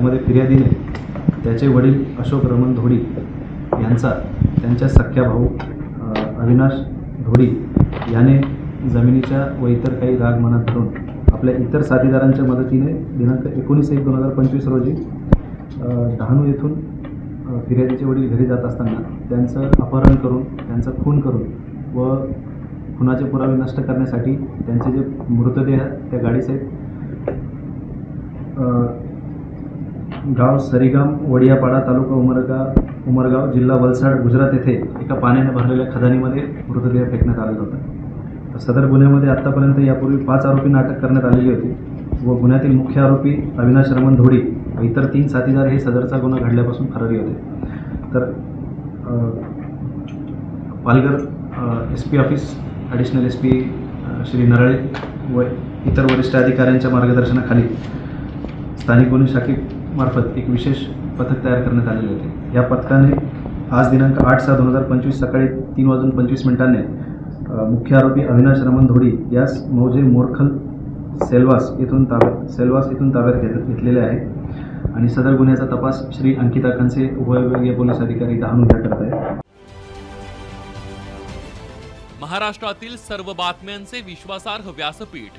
त्यामध्ये फिर्यादीने त्याचे वडील अशोक रमण धोडी यांचा त्यांच्या सख्या भाऊ अविनाश धोडी याने जमिनीच्या व इतर काही राग मनात धरून आपल्या इतर साथीदारांच्या मदतीने दिनांक एकोणीस एक दोन हजार पंचवीस रोजी डहाणू येथून फिर्यादीचे वडील घरी जात असताना त्यांचं अपहरण करून त्यांचा खून करून व खुनाचे पुरावे नष्ट करण्यासाठी त्यांचे जे मृतदेह त्या गाडीचे गाव सरीगाम वडियापाडा तालुका उमरगा उमरगाव जिल्हा वलसाड गुजरात येथे एका पाण्याने भरलेल्या खदानीमध्ये मृतदेह फेकण्यात आलेला होता. तर सदर गुन्ह्यामध्ये आत्तापर्यंत यापूर्वी पाच आरोपींना अटक करण्यात आलेली होती व गुन्ह्यातील मुख्य आरोपी अविनाश रमण धोडी व इतर तीन साथीदार हे सदरचा गुन्हा घडल्यापासून फरारी होते. तर Palghar S P office additional S P Shri Narale व इतर वरिष्ठ अधिकाऱ्यांच्या मार्गदर्शनाखाली स्थानिक गुन्हे मार्फत एक विशेष पथक तयार करण्यात आलेले होते. या पथकाने आज दिनांक आठ सहा दोन हजार पंचवीस सकाळी तीन वाजून पंचवीस मिनिटांनी मुख्य आरोपी अविनाश रमण धोडी यास मौजे मोरखल सेल्वास येथून ताब्यात सेल्वास येथून ताब्यात घेत घेतलेले आहे. आणि सदर गुन्ह्याचा तपास श्री अंकिता खनसे उपविभागीय पोलीस अधिकारी दहा ह्या करत आहे महाराष्ट्रातील सर्व बातम्यांचे विश्वासार्ह व्यासपीठ